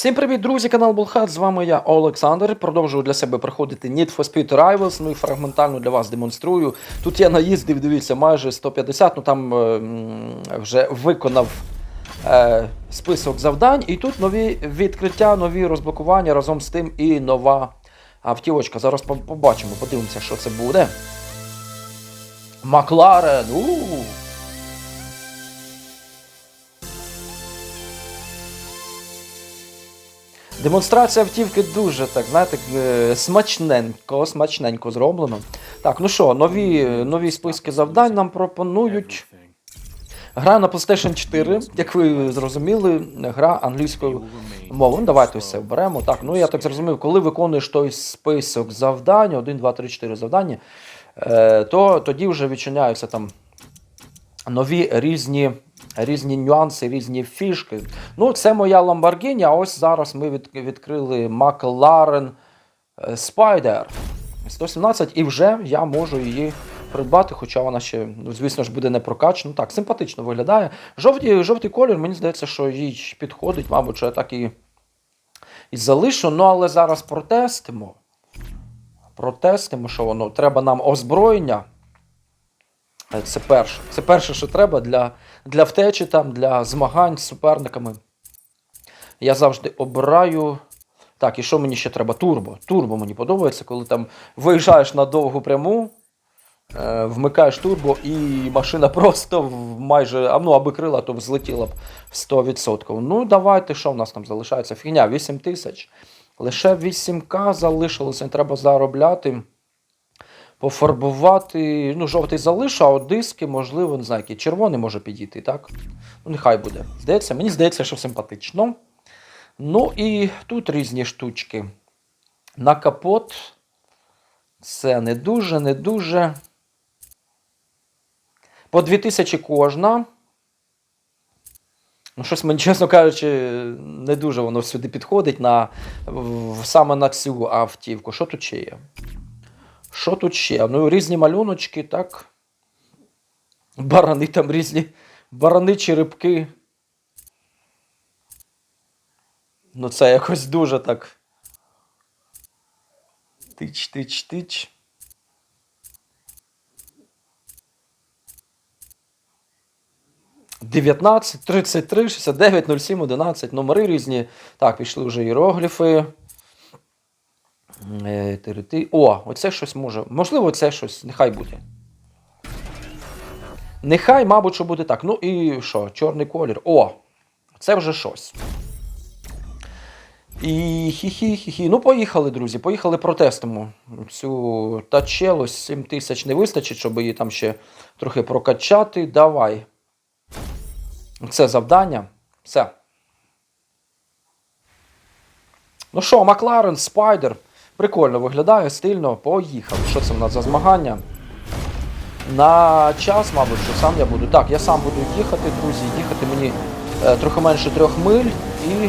Всім привіт, друзі! Канал Булхат. З вами я Олександр. Продовжую для себе проходити Need for Speed Rivals. Ну і фрагментально для вас демонструю. Тут я наїздив, дивіться, майже 150, ну там е, вже виконав е, список завдань. І тут нові відкриття, нові розблокування разом з тим і нова автівочка. Зараз побачимо, подивимося, що це буде. Макларен. у Демонстрація автівки дуже так, знаєте, е, смачненько, смачненько зроблено. Так, ну що, нові, нові списки завдань нам пропонують. Гра на PlayStation 4, як ви зрозуміли, гра англійською мовою. Ну, давайте все оберемо. Так, ну я так зрозумів, коли виконуєш той список завдань, 1, 2, 3, 4 завдання, е, то тоді вже відчиняються там нові різні, різні нюанси, різні фішки. Ну, це моя Lamborghini, а ось зараз ми від, відкрили McLaren е, Spider 117, і вже я можу її придбати, хоча вона ще, ну, звісно ж, буде не прокачана. Ну, так, симпатично виглядає. Жовтий, жовтий колір, мені здається, що їй підходить, мабуть, що я так і, і залишу. Ну, але зараз протестимо. Протестимо, що воно треба нам озброєння. Е, Це перше. Це перше, що треба для, для втечі, там, для змагань з суперниками. Я завжди обираю. Так, і що мені ще треба? Турбо. Турбо мені подобається, коли там виїжджаєш на довгу пряму, е, вмикаєш турбо, і машина просто майже, ну, аби крила, то б злетіла б 100%. Ну, давайте, що в нас там залишається? Фігня, 8 тисяч. Лише 8К залишилося, треба заробляти пофарбувати. Ну, жовтий залишу, а от диски, можливо, не знаю, який червоний може підійти, так? Ну, нехай буде. Здається, мені здається, що симпатично. Ну і тут різні штучки. На капот. Це не дуже, не дуже. По 2000 кожна. Ну, щось мені, чесно кажучи, не дуже воно сюди підходить на, саме на цю автівку. Що тут ще є? Що тут ще? Ну, різні малюночки, так. Барани там різні. Барани, черепки. Ну, це якось дуже так. Тич, тич, тич. Дев'ятнадцять, тридцять три, шістдесят дев'ять, нуль сім, одинадцять. Номери різні. Так, пішли вже іерогліфи. Е. О, оце щось може. Можливо, це щось. Нехай буде. Нехай, мабуть, що буде так. Ну і що? Чорний колір. О! Це вже щось. І хі-хі-хі-хі. Ну, поїхали, друзі. Поїхали протестимо. Цю тачело 7 тисяч не вистачить, щоб її там ще трохи прокачати. Давай. Це завдання. Все. Ну що, Макларен, Спайдер. Прикольно виглядає, стильно. Поїхали. Що це в нас за змагання? На час, мабуть, що сам я буду. Так, я сам буду їхати, друзі. Їхати мені е, трохи менше трьох миль і.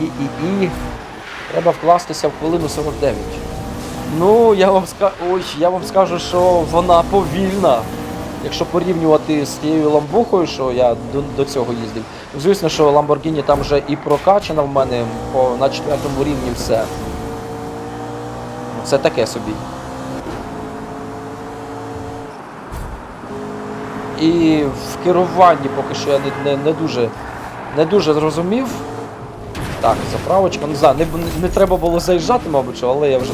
І, і, і. Треба вкластися в хвилину 49. Ну, я вам ска... Ой, я вам скажу, що вона повільна. Якщо порівнювати з тією ламбухою, що я до, до цього їздив. Звісно, що Lamborghini там вже і прокачана в мене по, на четвертому рівні все. Це таке собі. І в керуванні поки що я не, не, не дуже не дуже зрозумів. Так, заправочка. Не знаю, не, не, треба було заїжджати, мабуть, але я вже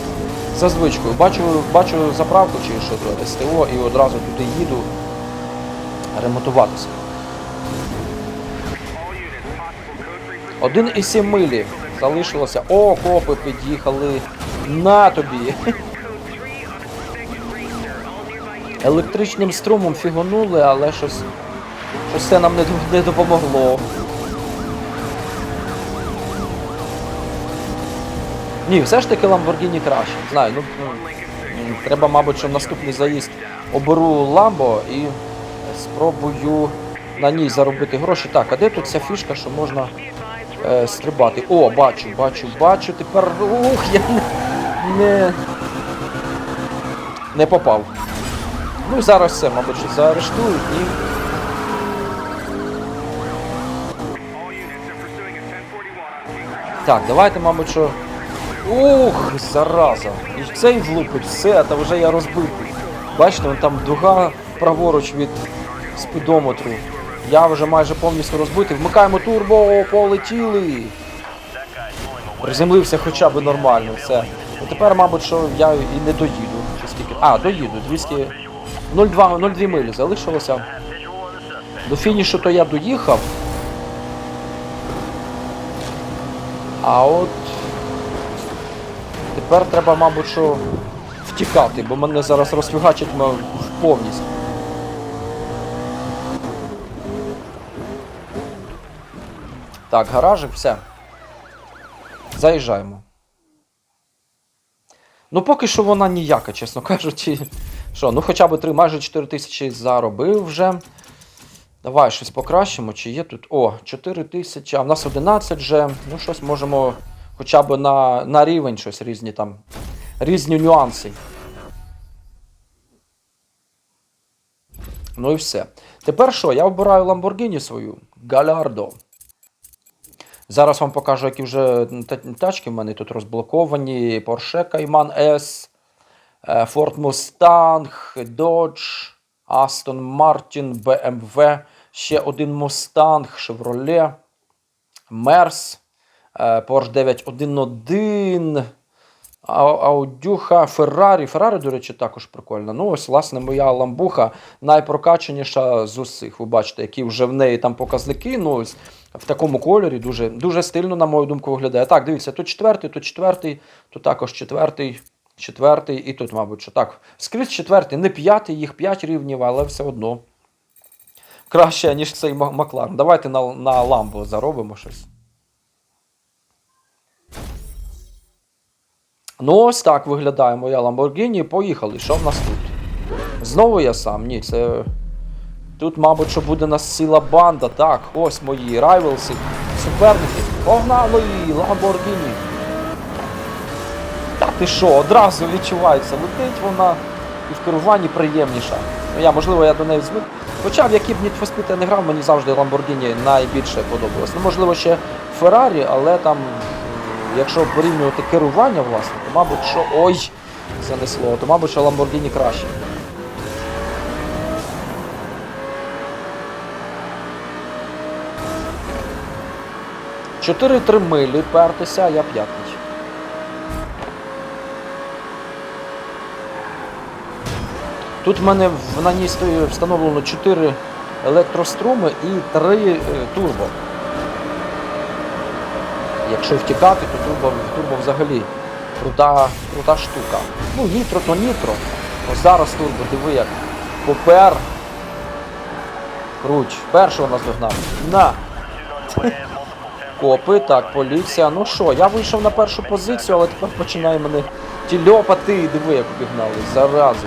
за звичкою. Бачу, бачу заправку чи що то СТО і одразу туди їду ремонтуватися. 1,7 милі залишилося. О, копи під'їхали. На тобі. Електричним струмом фігонули, але щось, щось це нам не, допомогло. Ні, все ж таки Lamborghini краще. Знаю, ну треба, мабуть, що наступний заїзд оберу Lambo і спробую на ній заробити гроші. Так, а де тут ця фішка, що можна е, стрибати? О, бачу, бачу, бачу. Тепер. Ух, я не. Не, не попав. Ну і зараз все, мабуть, заарештують і. All units are pursuing a 1041 on King Так, давайте, мабуть, що. Ух, зараза. І цей влупить, все, та вже я розбитий. Бачите, вон там дуга праворуч від спідометру. Я вже майже повністю розбитий. Вмикаємо турбо, полетіли. Приземлився хоча б нормально, все. Ну, тепер, мабуть, що я і не доїду. Скільки? А, доїду. 200... 0,2 0,2 милі залишилося. До фінішу то я доїхав. А от тепер треба, мабуть, що втікати, бо мене зараз розфігачить м- повністю. Так, гаражик, все. Заїжджаємо. Ну, поки що вона ніяка, чесно кажучи. Що, ну хоча б 3, майже 4 тисячі заробив вже. Давай щось покращимо. Чи є тут. О, 4 тисячі, а в нас 11 вже. Ну, щось можемо хоча б на, на рівень щось різні там. Різні нюанси. Ну і все. Тепер що? Я обираю Lamborghini свою Gallardo. Зараз вам покажу, які вже тачки в мене тут розблоковані. Porsche Cayman S, е, Ford Mustang, Dodge, Aston Martin, BMW, ще один Mustang, Chevrolet, Merz, е, Porsche 911, А- Аудюха, Феррарі. Феррарі, до речі, також прикольно. Ну, ось, власне, моя ламбуха найпрокачаніша з усіх. Ви бачите, які вже в неї там показники. Ну, ось в такому кольорі дуже, дуже стильно, на мою думку, виглядає. Так, дивіться, тут четвертий, тут четвертий, тут також четвертий, четвертий, і тут, мабуть, що так. Скрізь четвертий, не п'ятий, їх п'ять рівнів, але все одно. Краще, ніж цей Ма- Макларен. Давайте на, на ламбо заробимо щось. Ну, ось так виглядає моя Lamborghini. Поїхали. Що в нас тут? Знову я сам. Ні, це. Тут, мабуть, що буде нас ціла банда. Так, ось мої райвелси, суперники. Погнали! Lamborghini. Та ти що, одразу відчувається. Летить вона і в керуванні приємніша. Ну, я, можливо, я до неї звик. Хоча в які б Need я не грав, мені завжди Lamborghini найбільше подобалось. Ну, можливо, ще Ferrari, але там, якщо порівнювати керування, власне, то, мабуть, що. Ой! Занесло, то, мабуть, що Lamborghini краще. Чотири-три милі пертися, я п'ятий. Тут в мене на ній стоїть встановлено 4 електроструми і 3 е, турбо. Якщо втікати, то турбо, турбо взагалі крута, крута штука. Ну, нітро то нітро. Ось зараз турбо, диви як попер. Круч, першого нас догнав. На! Копи, так, поліція. Ну що, я вийшов на першу позицію, але тепер починає мене тільопати. Диви, як обігнали. Зарази.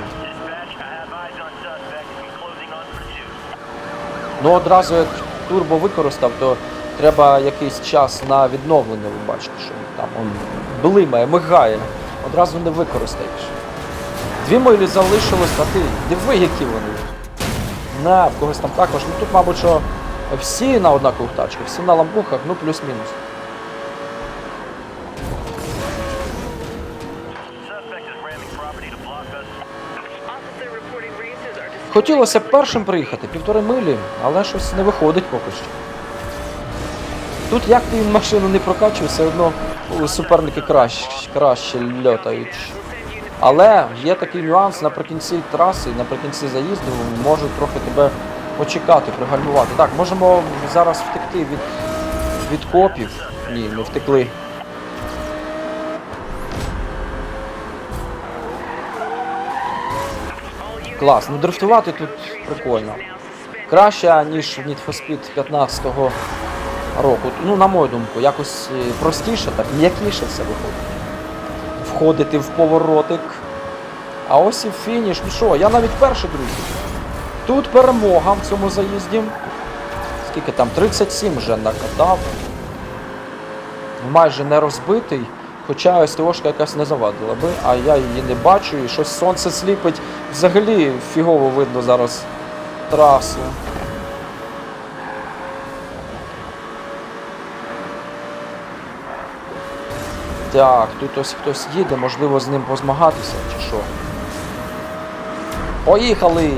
Ну одразу як турбо використав, то треба якийсь час на відновлення, ви бачите, що там он блимає, мигає. Одразу не використаєш. Дві милі залишилось, а ти диви, які вони. На, в когось там також. Ну тут, мабуть, що всі на однакових тачках, всі на ламбухах, ну плюс-мінус. Хотілося б першим приїхати, півтори милі, але щось не виходить поки що. Тут як ти машину не прокачуєш, все одно суперники краще, краще льотають. Але є такий нюанс наприкінці траси, наприкінці заїзду можуть трохи тебе почекати, пригальмувати. Так, можемо зараз втекти від, від копів. Ні, не втекли. Клас, ну дрифтувати тут прикольно. Краще, ніж в Need for Speed 15-го року. Ну, на мою думку, якось е, простіше, так, м'якіше все виходить. Входити в поворотик. А ось і фініш. Ну що, я навіть перший, друзі. Тут перемога в цьому заїзді. Скільки там? 37 вже накатав. Майже не розбитий. Хоча СТОшка якась не завадила би, а я її не бачу, і щось сонце сліпить. Взагалі фігово видно зараз трасу. Так, тут ось хтось їде, можливо з ним позмагатися, чи що. Поїхали!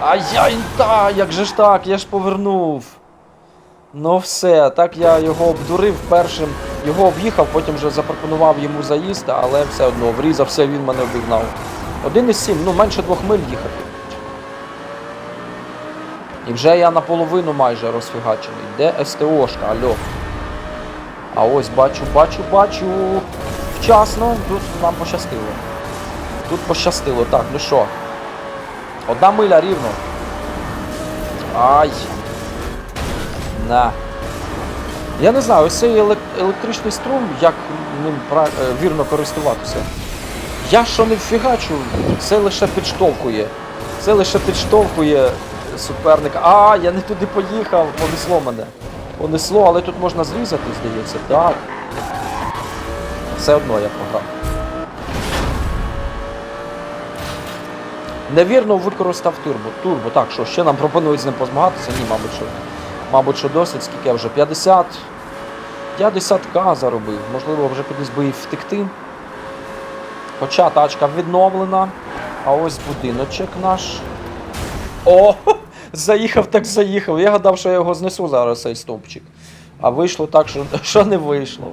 Ай-яй, та, як же ж так, я ж повернув. Ну все, так я його обдурив першим, його об'їхав, потім вже запропонував йому заїзд, але все одно врізався, він мене обігнав. 1,7, ну менше двох миль їхати. І вже я наполовину майже розфігачений. Де СТОшка, альо? А ось бачу, бачу, бачу. Вчасно, тут нам пощастило. Тут пощастило. Так, ну що? Одна миля рівно. Ай. На. Я не знаю, ось цей електричний струм, як ним е, вірно користуватися. Я що не вфігачу, це лише підштовхує. Це лише підштовхує суперника. А, я не туди поїхав, понесло мене. Понесло, але тут можна зрізати, здається. Так. Все одно я програв. Невірно використав турбо. Турбо, так, що ще нам пропонують з ним позмагатися? Ні, мабуть, що. Мабуть, що досить, скільки я вже 50. 50к заробив. Можливо, вже кудись би і втекти. Хоча тачка відновлена. А ось будиночок наш. О! Заїхав, так заїхав. Я гадав, що я його знесу зараз цей стовпчик. А вийшло так, що, що не вийшло.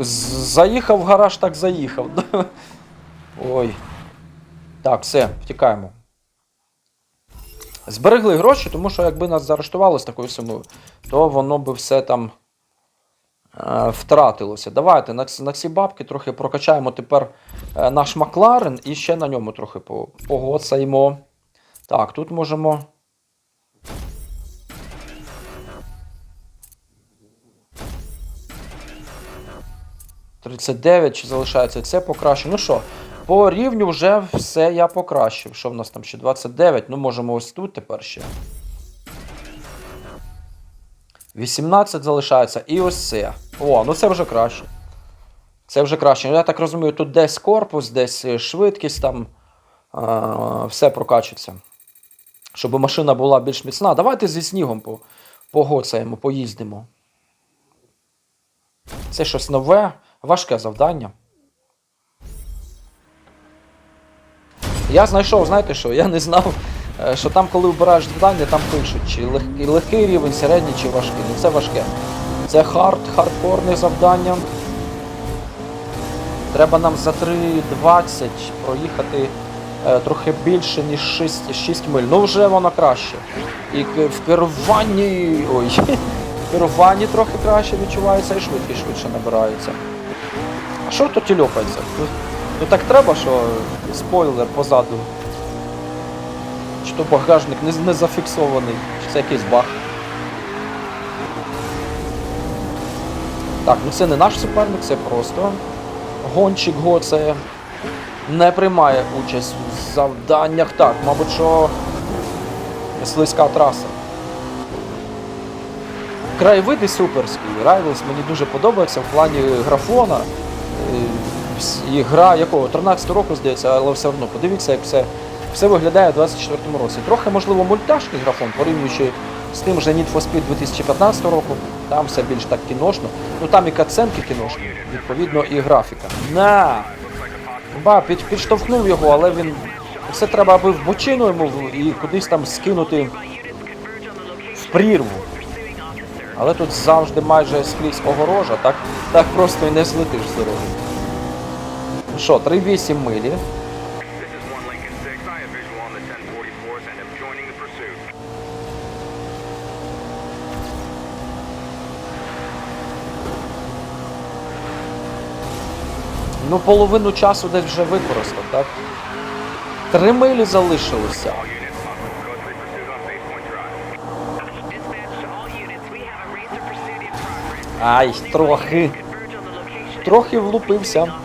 Заїхав в гараж, так заїхав. Ой. Так, все, втікаємо. Зберегли гроші, тому що якби нас заарештували з такою сумою, то воно би все там е, втратилося. Давайте на, на ці бабки трохи прокачаємо тепер е, наш Макларен і ще на ньому трохи погоцаємо. Так, тут можемо. «39» чи залишається це покраще. Ну що, по рівню вже все я покращив. Що в нас там ще 29? Ну, можемо ось тут тепер ще. 18 залишається. І ось це. О, ну це вже краще. Це вже краще. Ну, Я так розумію, тут десь корпус, десь е, швидкість там. А, все прокачується. Щоб машина була більш міцна. Давайте зі снігом по, погоцаємо, поїздимо. Це щось нове, важке завдання. Я знайшов, знаєте що, я не знав, е, що там, коли вибираєш завдання, там пишуть, чи легкий, легкий рівень, середній чи важкий. Ну це важке. Це хард, хардкорне завдання. Треба нам за 3.20 проїхати е, трохи більше, ніж 6, 6 миль. Ну вже воно краще. І в керуванні. Ой, в керуванні трохи краще відчувається і швидкість швидше набирається. А що тут тільопається? Ну, так треба, що спойлер позаду. Чи то багажник не, не зафіксований, чи це якийсь баг. Так, ну це не наш суперник, це просто гонщик гоцає. Не приймає участь в завданнях. Так, мабуть, що слизька траса. Краєвиди суперські. Rivals мені дуже подобається в плані графона. Е, І гра якого? 13 року, здається, але все одно подивіться, як все, все виглядає у 24-му році. Трохи, можливо, мультяшний графон, порівнюючи з тим же Need for Speed 2015 року. Там все більш так кіношно. Ну там і катсценки кіношні, відповідно, і графіка. На! Ба, під, підштовхнув його, але він. Це треба аби в бочину йому і кудись там скинути в прірву. Але тут завжди майже скрізь огорожа, так, так просто і не злетиш з дороги. Ну що, 3,8 милі. This is one Lincoln 6. I have visual on the 1044s and am joining the pursuit. Ну, половину часу десь вже використав, так? Три милі залишилося. All units, go through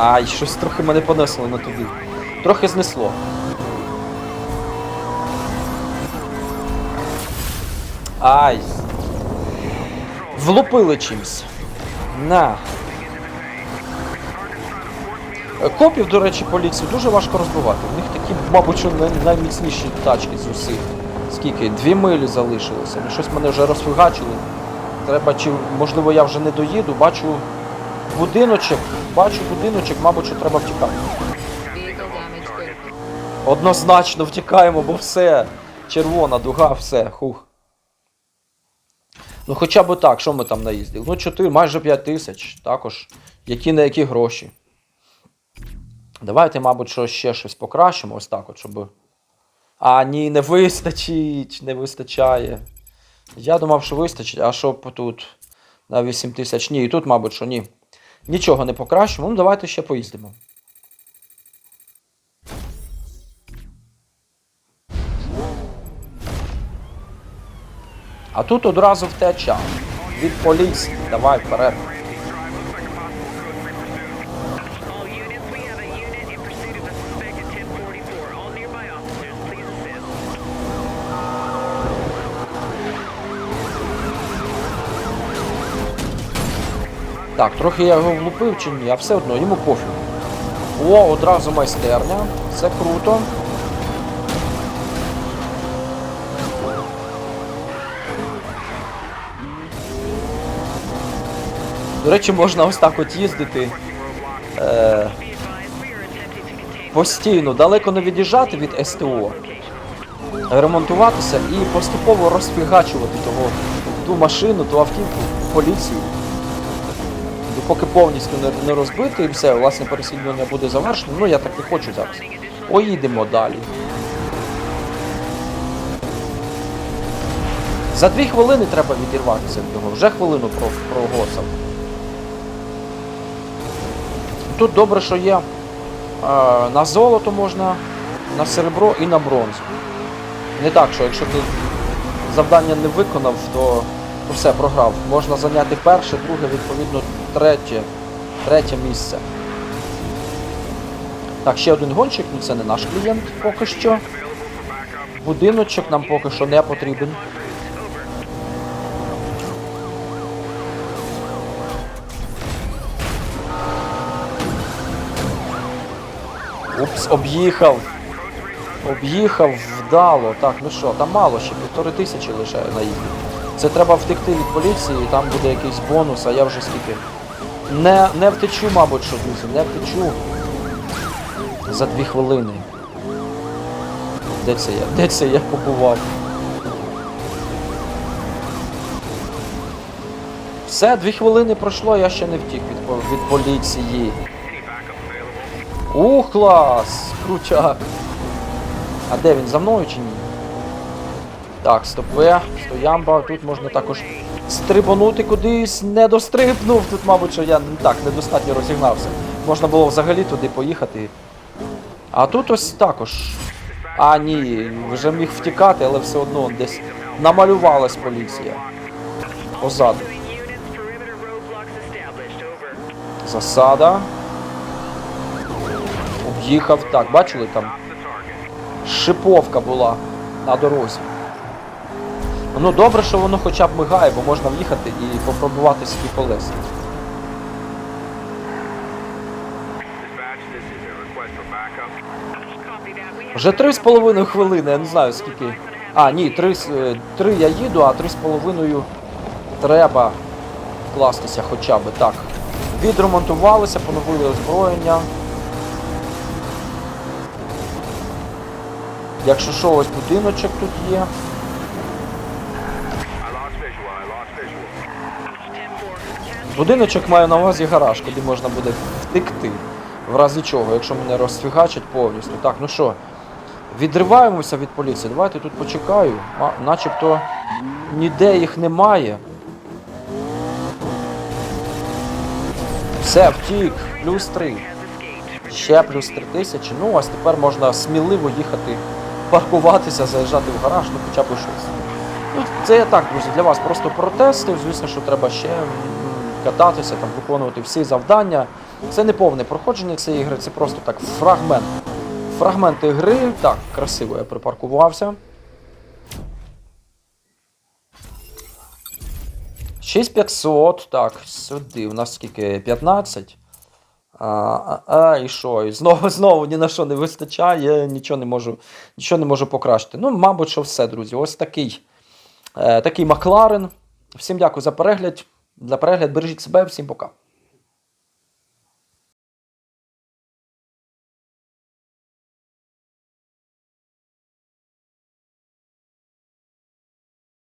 Ай, щось трохи мене понесло на туди. Трохи знесло. Ай. Влупили чимсь. На. Копів, до речі, поліцію дуже важко розбивати. У них такі, мабуть, найміцніші тачки з усіх. Скільки? Дві милі залишилося. Ну щось мене вже розфігачили. Треба, чи можливо я вже не доїду, бачу будиночок, бачу будиночок, мабуть, що треба втікати. Однозначно втікаємо, бо все. Червона дуга, все, хух. Ну хоча б так, що ми там наїздили? Ну 4, майже 5 тисяч. Також. Які на які гроші. Давайте, мабуть, що ще щось покращимо, ось так, от, щоб. А, ні, не вистачить, не вистачає. Я думав, що вистачить, а що тут на 8 тисяч? Ні, і тут, мабуть, що ні. Нічого не покращимо. Ну, давайте ще поїздимо. А тут одразу втеча. Від поліції. Давай вперед. Так, трохи я його влупив чи ні, а все одно йому пофіг. О, одразу майстерня. Це круто. До речі, можна ось так от їздити. Е, постійно, далеко не від'їжджати від СТО, ремонтуватися і поступово розфігачувати того, ту машину, ту автівку, поліцію. Допоки повністю не, розбити і все, власне переслідування буде завершено. Ну я так не хочу зараз. Поїдемо далі. За дві хвилини треба відірватися від нього. Вже хвилину про, прогоцав. Тут добре, що є е, на золото можна, на серебро і на бронзу. Не так, що якщо ти завдання не виконав, то все програв. Можна зайняти перше, друге, відповідно, третє, третє місце. Так, ще один гонщик, ну це не наш клієнт поки що. Будиночок нам поки що не потрібен. Упс, об'їхав. Об'їхав вдало. Так, ну що, там мало ще, півтори тисячі лише наїздив. Це треба втекти від поліції, там буде якийсь бонус, а я вже скільки. Не, не втечу, мабуть, що друзі, не втечу. За дві хвилини. Де це я? Де це я побував? Все, дві хвилини пройшло, я ще не втік від, від поліції. Ух, клас! Крутяк! А де він за мною чи ні? Так, стопе, стоямба, тут можна також стрибанути кудись, не дострибнув. Тут, мабуть, що я так недостатньо розігнався. Можна було взагалі туди поїхати. А тут ось також. А, ні, вже міг втікати, але все одно десь намалювалась поліція. Позаду. Засада. Об'їхав. Так, бачили там? Шиповка була на дорозі. Ну добре, що воно хоча б мигає, бо можна в'їхати і попробувати собі колеса. Вже три з половиною хвилини, я не знаю скільки. А, ні, три, з- е, три я їду, а три з половиною треба вкластися хоча б так. Відремонтувалися, поновили озброєння. Якщо що, ось будиночок тут є. Будиночок маю на увазі гараж, куди можна буде втекти. В разі чого, якщо мене розфігачать повністю. Так, ну що, відриваємося від поліції. Давайте тут почекаю. А, начебто ніде їх немає. Все, втік, плюс 3. Has escaped. Ще плюс 3 тисячі. Ну, ось тепер можна сміливо їхати, паркуватися, заїжджати в гараж, ну хоча б щось. Ну, це я так, друзі, для вас просто протести. Звісно, що треба ще кататися, там, виконувати всі завдання. Це не повне проходження цієї гри, це просто так фрагмент. Фрагменти гри. Так, красиво я припаркувався. 6500, так, сюди. У нас скільки? 15. А, а, а, і що? І знову, знову ні на що не вистачає, нічого не можу, нічого не можу покращити. Ну, мабуть, що все, друзі. Ось такий, е, такий Макларен. Всім дякую за перегляд. За перегляд. Бережіть себе, всім пока.